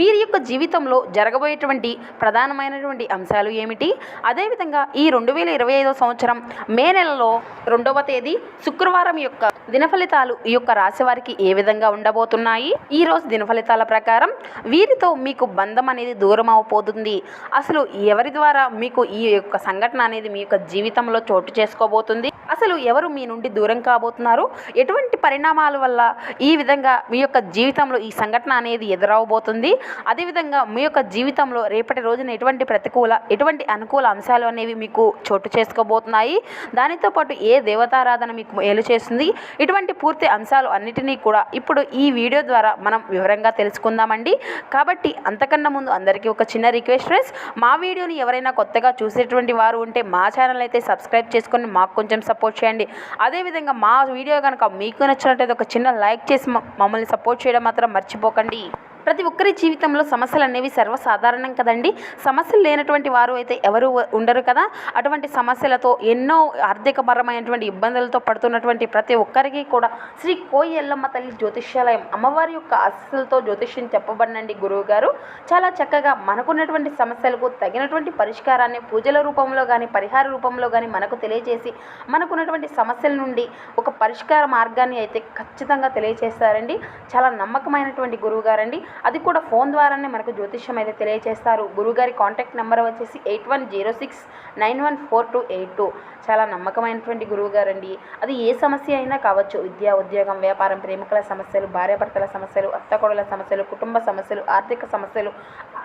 వీరి యొక్క జీవితంలో జరగబోయేటువంటి ప్రధానమైనటువంటి అంశాలు ఏమిటి? అదేవిధంగా ఈ రెండు వేల ఇరవై ఐదో సంవత్సరం మే నెలలో రెండవ తేదీ శుక్రవారం యొక్క దినఫలితాలు ఈ యొక్క రాశి వారికి ఏ విధంగా ఉండబోతున్నాయి? ఈ రోజు దినఫలితాల ప్రకారం వీరితో మీకు బంధం అనేది దూరం అవబోతుంది. అసలు ఎవరి ద్వారా మీకు ఈ యొక్క సంఘటన అనేది మీ యొక్క జీవితంలో చోటు చేసుకోబోతుంది? అసలు ఎవరు మీ నుండి దూరం కాబోతున్నారు? ఎటువంటి పరిణామాల వల్ల ఈ విధంగా మీ యొక్క జీవితంలో ఈ సంఘటన అనేది ఎదురవబోతుంది? అదేవిధంగా మీ యొక్క జీవితంలో రేపటి రోజున ఎటువంటి ప్రతికూల ఎటువంటి అనుకూల అంశాలు అనేవి మీకు చోటు చేసుకోబోతున్నాయి. దానితో పాటు ఏ దేవతారాధన మీకు మేలు చేస్తుంది? ఇటువంటి పూర్తి అంశాలు అన్నిటినీ కూడా ఇప్పుడు ఈ వీడియో ద్వారా మనం వివరంగా తెలుసుకుందామండి. కాబట్టి అంతకన్నా ముందు అందరికీ ఒక చిన్న రిక్వెస్ట్ ఫ్రెండ్స్. మా వీడియోని ఎవరైనా కొత్తగా చూసేటువంటి వారు ఉంటే మా ఛానల్ అయితే సబ్స్క్రైబ్ చేసుకొని మాకు కొంచెం సపోర్ట్ చేయండి. అదేవిధంగా మా వీడియో కనుక మీకు నచ్చినట్లయితే ఒక చిన్న లైక్ చేసి మమ్మల్ని సపోర్ట్ చేయడం మాత్రం మర్చిపోకండి. ప్రతి ఒక్కరి జీవితంలో సమస్యలు అనేవి సర్వసాధారణం కదండి. సమస్యలు లేనటువంటి వారు అయితే ఎవరు ఉండరు కదా. అటువంటి సమస్యలతో ఎన్నో ఆర్థికపరమైనటువంటి ఇబ్బందులతో పడుతున్నటువంటి ప్రతి ఒక్కరికి కూడా శ్రీ కోయి ఎల్లమ్మ తల్లి జ్యోతిష్యాలయం అమ్మవారి యొక్క ఆశీస్సులతో జ్యోతిష్యం చెప్పబడినండి గురువు గారు. చాలా చక్కగా మనకున్నటువంటి సమస్యలకు తగినటువంటి పరిష్కారాన్ని పూజల రూపంలో కానీ పరిహార రూపంలో కానీ మనకు తెలియజేసి మనకున్నటువంటి సమస్యల నుండి ఒక పరిష్కార మార్గాన్ని అయితే ఖచ్చితంగా తెలియజేస్తారండి. చాలా నమ్మకమైనటువంటి గురువు గారండి. అది కూడా ఫోన్ ద్వారానే మనకు జ్యోతిష్యం అయితే తెలియజేస్తారు గురువుగారి కాంటాక్ట్ నెంబర్ వచ్చేసి eight one zero six nine one four two eight two. చాలా నమ్మకమైనటువంటి గురువు గారండి అది ఏ సమస్య అయినా కావచ్చు. విద్య ఉద్యోగం వ్యాపారం ప్రేమికుల సమస్యలు భార్యాభర్తల సమస్యలు అత్తకొడల సమస్యలు కుటుంబ సమస్యలు ఆర్థిక సమస్యలు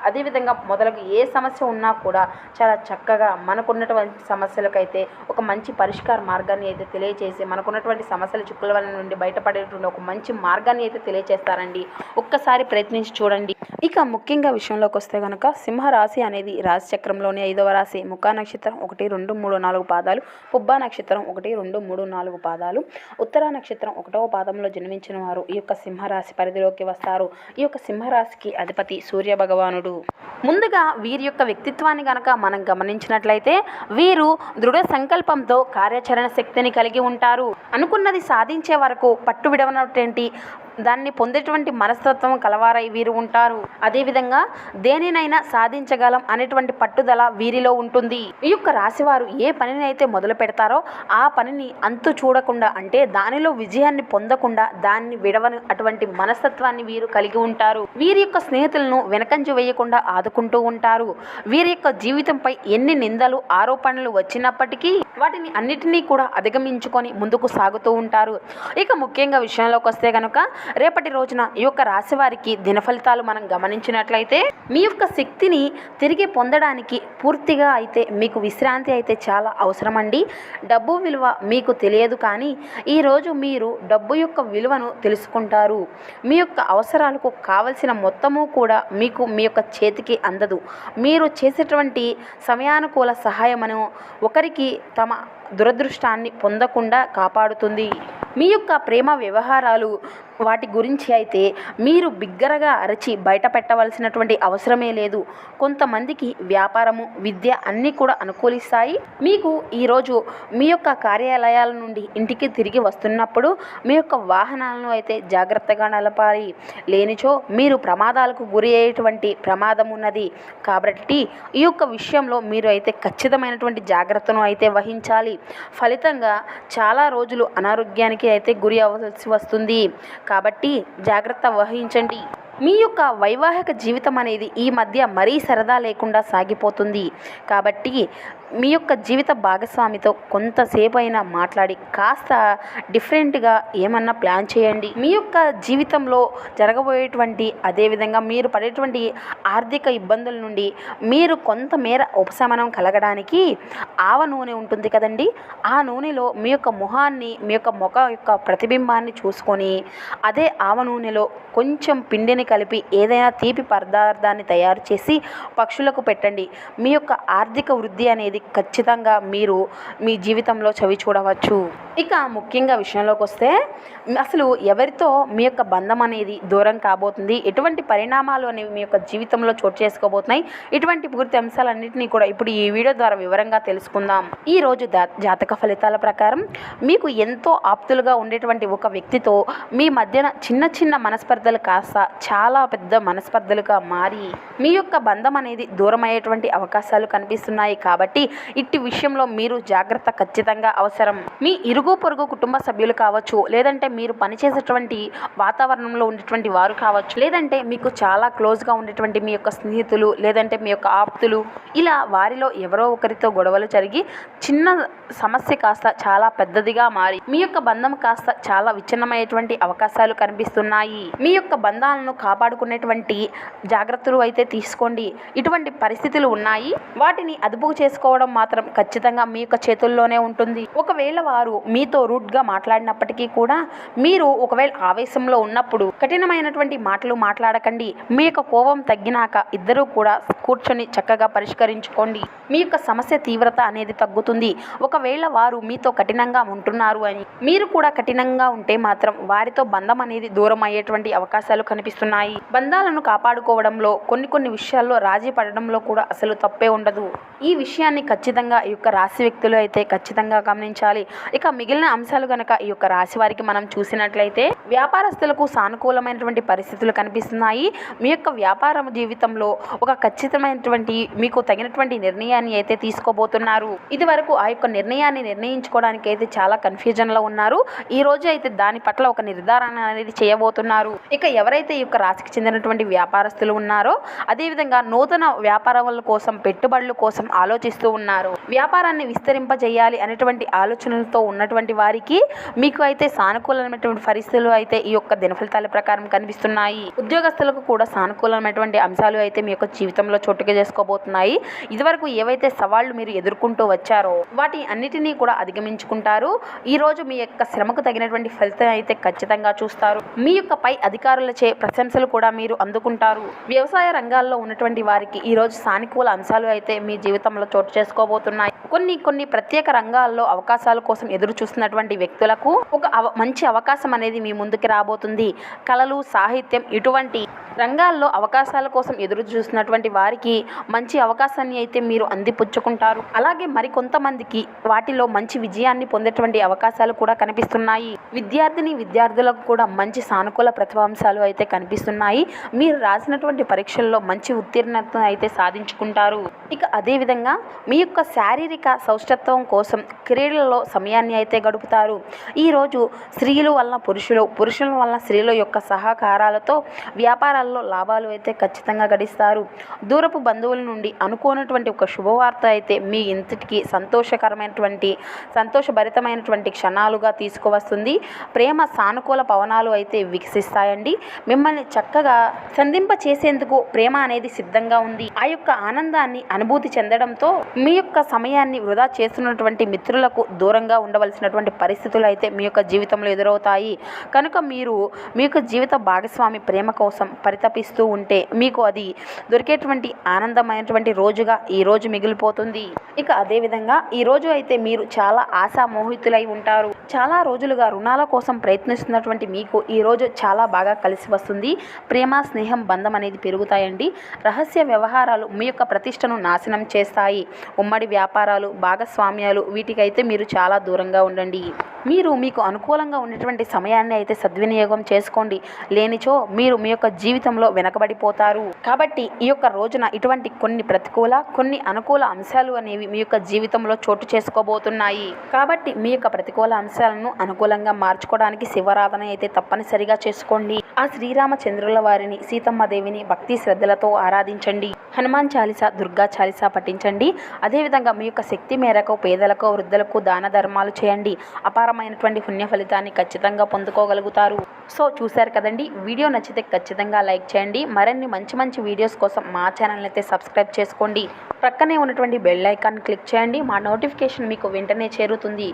అదేవిధంగా మొదలగు ఏ సమస్య ఉన్నా కూడా చాలా చక్కగా మనకున్నటువంటి సమస్యలకైతే ఒక మంచి పరిష్కార మార్గాన్ని అయితే తెలియజేసి మనకున్నటువంటి సమస్యల చిక్కుల వల్ల నుండి బయటపడేటువంటి ఒక మంచి మార్గాన్ని అయితే తెలియజేస్తారండి ఒక్కసారి ప్రయత్నించి చూడండి. ఇక ముఖ్యంగా విషయంలోకి వస్తే కనుక సింహరాశి అనేది రాశిచక్రంలోని ఐదవ రాశి. ముఖా నక్షత్రం ఒకటి రెండు మూడు నాలుగు పాదాలు. పుబ్బా నక్షత్రం ఒకటి రెండు మూడు నాలుగు పాదాలు. ఉత్తర నక్షత్రం ఒకటవ పాదంలో జన్మించిన వారు ఈ యొక్క సింహరాశి పరిధిలోకి వస్తారు. ఈ యొక్క సింహరాశికి అధిపతి సూర్య భగవానుడు. ముందుగా వీరి యొక్క వ్యక్తిత్వాన్ని గనక మనం గమనించినట్లయితే వీరు దృఢ సంకల్పంతో కార్యాచరణ శక్తిని కలిగి ఉంటారు. అనుకున్నది సాధించే వరకు పట్టు విడవనటువంటి దాన్ని పొందేటువంటి మనస్తత్వం కలవారై వీరు ఉంటారు. అదేవిధంగా దేనినైనా సాధించగలం అనేటువంటి పట్టుదల వీరిలో ఉంటుంది. ఈ యొక్క రాశివారు ఏ పనిని అయితే మొదలు పెడతారో ఆ పనిని అంతు చూడకుండా అంటే దానిలో విజయాన్ని పొందకుండా దాన్ని విడవని అటువంటి మనస్తత్వాన్ని వీరు కలిగి ఉంటారు. వీరి యొక్క స్నేహితులను వెనకంజ వేయకుండా ఆదుకుంటూ ఉంటారు. వీరి యొక్క జీవితంపై ఎన్ని నిందలు ఆరోపణలు వచ్చినప్పటికీ వాటిని అన్నిటినీ కూడా అధిగమించుకొని ముందుకు సాగుతూ ఉంటారు. ఇక ముఖ్యంగా విషయంలోకి వస్తే కనుక రేపటి రోజున ఈ యొక్క రాశి వారికి దినఫలితాలు మనం గమనించినట్లయితే మీ యొక్క శక్తిని తిరిగి పొందడానికి పూర్తిగా అయితే మీకు విశ్రాంతి అయితే చాలా అవసరమండి. డబ్బు విలువ మీకు తెలియదు కానీ ఈరోజు మీరు డబ్బు యొక్క విలువను తెలుసుకుంటారు. మీ యొక్క అవసరాలకు కావలసిన మొత్తము కూడా మీకు మీ యొక్క చేతికి అందదు. మీరు చేసేటువంటి సమయానుకూల సహాయమను ఒకరికి తమ దురదృష్టాన్ని పొందకుండా కాపాడుతుంది. మీ యొక్క ప్రేమ వ్యవహారాలు వాటి గురించి అయితే మీరు బిగ్గరగా అరచి బయట పెట్టవలసినటువంటి అవసరమే లేదు. కొంతమందికి వ్యాపారము విద్య అన్నీ కూడా అనుకూలిస్తాయి. మీకు ఈరోజు మీ యొక్క కార్యాలయాల నుండి ఇంటికి తిరిగి వస్తున్నప్పుడు మీ యొక్క వాహనాలను అయితే జాగ్రత్తగా నలపాలి లేనిచో మీరు ప్రమాదాలకు గురి అయ్యేటువంటి ప్రమాదం ఉన్నది కాబట్టి ఈ యొక్క విషయంలో మీరు అయితే ఖచ్చితమైనటువంటి జాగ్రత్తను అయితే వహించాలి. ఫలితంగా చాలా రోజులు అనారోగ్యానికి అయితే గురి అవ్వాల్సి వస్తుంది. కాబట్టి జాగ్రత్త వహించండి. మీ యొక్క వైవాహిక జీవితం అనేది ఈ మధ్య మరీ సరదా లేకుండా సాగిపోతుంది. కాబట్టి మీ యొక్క జీవిత భాగస్వామితో కొంతసేపు అయినా మాట్లాడి కాస్త డిఫరెంట్గా ఏమన్నా ప్లాన్ చేయండి. మీ యొక్క జీవితంలో జరగబోయేటువంటి అదేవిధంగా మీరు పడేటువంటి ఆర్థిక ఇబ్బందుల నుండి మీరు కొంతమేర ఉపశమనం కలగడానికి ఆవ నూనె ఉంటుంది కదండి. ఆ నూనెలో మీ యొక్క ముఖాన్ని మీ యొక్క ముఖ యొక్క ప్రతిబింబాన్ని చూసుకొని అదే ఆవ నూనెలో కొంచెం పిండిని కలిపి ఏదైనా తీపి పదార్థాన్ని తయారు చేసి పక్షులకు పెట్టండి. మీ యొక్క ఆర్థిక వృద్ధి అనేది ఖచ్చితంగా మీరు మీ జీవితంలో చవి చూడవచ్చు. ఇక ముఖ్యంగా విషయంలోకి వస్తే అసలు ఎవరితో మీ యొక్క బంధం అనేది దూరం కాబోతుంది? ఎటువంటి పరిణామాలు అనేవి మీ యొక్క జీవితంలో చోటు చేసుకోబోతున్నాయి? ఇటువంటి పూర్తి అంశాలన్నింటినీ కూడా ఇప్పుడు ఈ వీడియో ద్వారా వివరంగా తెలుసుకుందాం. ఈ రోజు జాతక ఫలితాల ప్రకారం మీకు ఎంతో ఆప్తులుగా ఉండేటువంటి ఒక వ్యక్తితో మీ మధ్యన చిన్న చిన్న మనస్పర్ధలు కాస్త చాలా పెద్ద మనస్పర్ధలుగా మారి మీ యొక్క బంధం అనేది దూరమయ్యేటువంటి అవకాశాలు కనిపిస్తున్నాయి కాబట్టి ఇట్టి విషయంలో మీరు జాగ్రత్త ఖచ్చితంగా అవసరం. మీ ఇరుగు పొరుగు కుటుంబ సభ్యులు కావచ్చు లేదంటే మీరు పనిచేసేటువంటి వాతావరణంలో ఉండేటువంటి వారు కావచ్చు లేదంటే మీకు చాలా క్లోజ్గా ఉండేటువంటి మీ యొక్క స్నేహితులు లేదంటే మీ యొక్క ఆప్తులు ఇలా వారిలో ఎవరో ఒకరితో గొడవలు జరిగి చిన్న సమస్య కాస్త చాలా పెద్దదిగా మారి మీ యొక్క బంధం కాస్త చాలా విచ్ఛిన్నమయ్యేటువంటి అవకాశాలు కనిపిస్తున్నాయి. మీ యొక్క బంధాలను కాపాడుకునేటువంటి జాగ్రత్తలు అయితే తీసుకోండి. ఇటువంటి పరిస్థితులు ఉన్నాయి. వాటిని అదుపు చేసుకోవడం మాత్రం ఖచ్చితంగా మీ యొక్క చేతుల్లోనే ఉంటుంది. ఒకవేళ వారు మీ మీతో రూడ్గా మాట్లాడినప్పటికీ కూడా మీరు ఒకవేళ ఆవేశంలో ఉన్నప్పుడు కఠినమైనటువంటి మాటలు మాట్లాడకండి. మీ యొక్క కోపం తగ్గినాక ఇద్దరూ కూడా కూర్చొని చక్కగా పరిష్కరించుకోండి. మీ యొక్క సమస్య తీవ్రత అనేది తగ్గుతుంది. ఒకవేళ వారు మీతో కఠినంగా ఉంటున్నారు అని మీరు కూడా కఠినంగా ఉంటే మాత్రం వారితో బంధం అనేది దూరం అయ్యేటువంటి అవకాశాలు కనిపిస్తున్నాయి. బంధాలను కాపాడుకోవడంలో కొన్ని కొన్ని విషయాల్లో రాజీ పడడంలో కూడా అసలు తప్పే ఉండదు. ఈ విషయాన్ని ఖచ్చితంగా ఈ యొక్క రాశి వ్యక్తులు అయితే ఖచ్చితంగా గమనించాలి. ఇక మిగిలిన అంశాలు గనక ఈ యొక్క రాశి వారికి మనం చూసినట్లయితే వ్యాపారస్తులకు సానుకూలమైనటువంటి పరిస్థితులు కనిపిస్తున్నాయి. మీ యొక్క వ్యాపార జీవితంలో ఒక ఖచ్చితమైనటువంటి మీకు తగినటువంటి నిర్ణయాన్ని అయితే తీసుకోబోతున్నారు. ఇది వరకు ఆ యొక్క నిర్ణయాన్ని నిర్ణయించుకోవడానికి అయితే చాలా కన్ఫ్యూజన్లో ఉన్నారు. ఈ రోజు అయితే దాని పట్ల ఒక నిర్ధారణ అనేది చేయబోతున్నారు. ఇక ఎవరైతే ఈ యొక్క రాశికి చెందినటువంటి వ్యాపారస్తులు ఉన్నారో అదేవిధంగా నూతన వ్యాపారాల కోసం పెట్టుబడుల కోసం ఆలోచిస్తూ ఉన్నారు. వ్యాపారాన్ని విస్తరింపజేయాలి అనేటువంటి ఆలోచనలతో ఉన్నటువంటి వారికి మీకు అయితే సానుకూలమైనటువంటి పరిస్థితులు అయితే ఈ యొక్క దినఫలితాల ప్రకారం కనిపిస్తున్నాయి. ఉద్యోగస్తులకు కూడా సానుకూలమైనటువంటి అంశాలు అయితే మీ యొక్క జీవితంలో చోటుగా చేసుకోబోతున్నాయి. ఇదివరకు ఏవైతే సవాళ్ళు మీరు ఎదుర్కొంటూ వచ్చారో వాటి అన్నిటినీ కూడా అధిగమించుకుంటారు. ఈ రోజు మీ యొక్క శ్రమకు తగినటువంటి ఫలితం అయితే ఖచ్చితంగా చూస్తారు. మీ యొక్క పై అధికారులచే ప్రశంసలు కూడా మీరు అందుకుంటారు. వ్యవసాయ రంగాల్లో ఉన్నటువంటి వారికి ఈ రోజు సానుకూల అంశాలు అయితే మీ జీవితంలో చోటు చేసుకోబోతున్నాయి. కొన్ని కొన్ని ప్రత్యేక రంగాల్లో అవకాశాల కోసం ఎదురు చూస్తున్నటువంటి వ్యక్తులకు ఒక అవ- మంచి అవకాశం అనేది మీ ముందుకు రాబోతుంది. కళలు సాహిత్యం ఇటువంటి రంగాల్లో అవకాశాల కోసం ఎదురు చూస్తున్నటువంటి వారికి మంచి అవకాశాన్ని అయితే మీరు అందిపుచ్చుకుంటారు. అలాగే మరికొంతమందికి వాటిలో మంచి విజయాన్ని పొందేటువంటి అవకాశాలు కూడా కనిపిస్తున్నాయి. విద్యార్థిని విద్యార్థులకు కూడా మంచి సానుకూల ప్రతిభాంశాలు అయితే కనిపిస్తున్నాయి. మీరు రాసినటువంటి పరీక్షల్లో మంచి ఉత్తీర్ణత అయితే సాధించుకుంటారు. ఇక అదేవిధంగా మీ యొక్క శారీరక సౌష్టత్వం కోసం క్రీడలలో సమయాన్ని అయితే గడుపుతారు. ఈరోజు స్త్రీలు వలన పురుషులు పురుషుల వలన స్త్రీల యొక్క సహకారాలతో వ్యాపారాల్లో లాభాలు అయితే ఖచ్చితంగా గడిస్తారు. దూరపు బంధువుల నుండి అనుకోనటువంటి ఒక శుభవార్త అయితే మీ ఇంటికి సంతోషకరమైనటువంటి సంతోషభరితమైనటువంటి క్షణాలుగా తీసుకువస్తుంది. ప్రేమ సానుకూల పవనాలు అయితే వికసిస్తాయండి. మిమ్మల్ని చక్కగా సంధింప చేసేందుకు ప్రేమ అనేది సిద్ధంగా ఉంది. ఆ యొక్క ఆనందాన్ని అనుభూతి చెందడంతో మీ యొక్క సమయాన్ని వృధా చేస్తున్నటువంటి మిత్రులకు దూరంగా ఉండవలసినటువంటి పరిస్థితులు అయితే మీ యొక్క జీవితంలో ఎదురవుతాయి. కనుక మీరు మీ యొక్క జీవిత భాగస్వామి ప్రేమ కోసం పరితపిస్తూ ఉంటే మీకు అది దొరికేటువంటి ఆనందమైనటువంటి రోజుగా ఈ రోజు మిగిలిపోతుంది. ఇక అదేవిధంగా ఈ రోజు అయితే మీరు చాలా ఆశామోహితులై ఉంటారు. చాలా రోజులుగా రుణాల కోసం ప్రయత్నిస్తున్నటువంటి మీకు ఈ రోజు చాలా బాగా కలిసి వస్తుంది. ప్రేమ స్నేహం బంధం అనేది పెరుగుతాయండి. రహస్య వ్యవహారాలు మీ యొక్క ప్రతిష్టను నాశనం చేస్తాయి. ఉమ్మడి వ్యాపారాలు భాగస్వామ్యాలు వీటికైతే మీరు చాలా దూరంగా ఉండండి. మీరు మీకు అనుకూలంగా ఉన్నటువంటి సమయాన్ని అయితే సద్వినియోగం చేసుకోండి. లేనిచో మీరు మీ యొక్క జీవితంలో వెనకబడిపోతారు. కాబట్టి ఈ యొక్క రోజున ఇటువంటి కొన్ని ప్రతికూల కొన్ని అనుకూల అంశాలు అనేవి మీ యొక్క జీవితంలో చోటు చేసుకోబోతున్నాయి. కాబట్టి మీ యొక్క ప్రతికూల అంశాలను అనుకూలంగా మార్చుకోవడానికి శివరాధన అయితే తప్పనిసరిగా చేసుకోండి. ఆ శ్రీరామచంద్రుల వారిని సీతమ్మ దేవిని భక్తి శ్రద్ధలతో ఆరాధించండి. హనుమాన్ చాలిస దుర్గా చాలీసా పఠించండి. అదేవిధంగా మీ యొక్క శక్తి మేరకు పేదలకు వృద్ధులకు దాన ధర్మాలు చేయండి. అపారమైనటువంటి పుణ్య ఫలితాన్ని ఖచ్చితంగా పొందుకోగలుగుతారు. సో చూశారు కదండి. వీడియో నచ్చితే ఖచ్చితంగా లైక్ చేయండి. మరిన్ని మంచి మంచి వీడియోస్ కోసం మా ఛానల్ అయితే సబ్స్క్రైబ్ చేసుకోండి. ప్రక్కనే ఉన్నటువంటి బెల్ ఐకాన్ క్లిక్ చేయండి. మా నోటిఫికేషన్ మీకు వెంటనే చేరుతుంది.